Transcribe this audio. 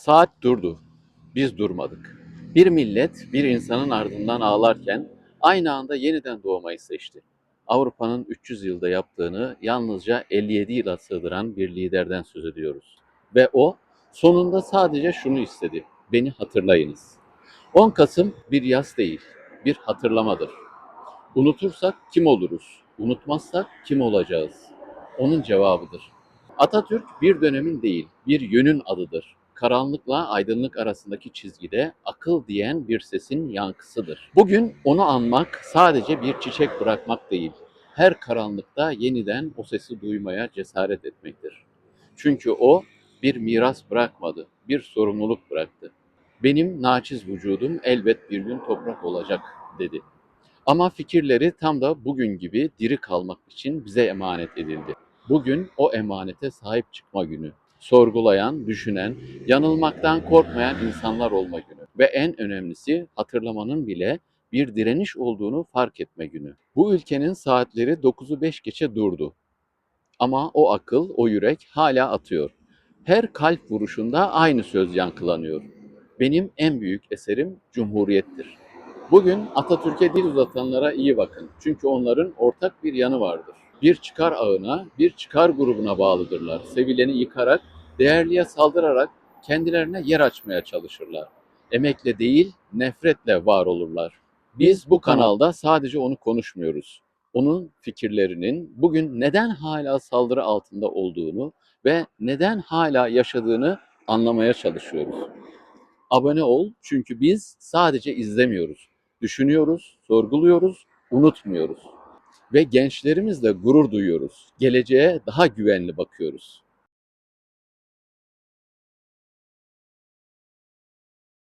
Saat durdu. Biz durmadık. Bir millet bir insanın ardından ağlarken aynı anda yeniden doğmayı seçti. Avrupa'nın 300 yılda yaptığını yalnızca 57 yıla sığdıran bir liderden söz ediyoruz. Ve o sonunda sadece şunu istedi. Beni hatırlayınız. 10 Kasım bir yaz değil, bir hatırlamadır. Unutursak kim oluruz? Unutmazsak kim olacağız? Onun cevabıdır. Atatürk bir dönemin değil, bir yönün adıdır. Karanlıkla aydınlık arasındaki çizgide akıl diyen bir sesin yankısıdır. Bugün onu anmak sadece bir çiçek bırakmak değil, her karanlıkta yeniden o sesi duymaya cesaret etmektir. Çünkü o bir miras bırakmadı, bir sorumluluk bıraktı. Benim naçiz vücudum elbet bir gün toprak olacak dedi. Ama fikirleri tam da bugün gibi diri kalmak için bize emanet edildi. Bugün o emanete sahip çıkma günü. Sorgulayan, düşünen, yanılmaktan korkmayan insanlar olma günü. Ve en önemlisi hatırlamanın bile bir direniş olduğunu fark etme günü. Bu ülkenin saatleri 9'u 5 geçe durdu. Ama o akıl, o yürek hala atıyor. Her kalp vuruşunda aynı söz yankılanıyor. Benim en büyük eserim Cumhuriyettir. Bugün Atatürk'e dil uzatanlara iyi bakın. Çünkü onların ortak bir yanı vardır. Bir çıkar ağına, bir çıkar grubuna bağlıdırlar. Sevileni yıkarak, değerliye saldırarak kendilerine yer açmaya çalışırlar. Emekle değil, nefretle var olurlar. Biz bu kanalda sadece onu konuşmuyoruz. Onun fikirlerinin bugün neden hala saldırı altında olduğunu ve neden hala yaşadığını anlamaya çalışıyoruz. Abone ol çünkü biz sadece izlemiyoruz. Düşünüyoruz, sorguluyoruz, unutmuyoruz. Ve gençlerimizle gurur duyuyoruz. Geleceğe daha güvenli bakıyoruz.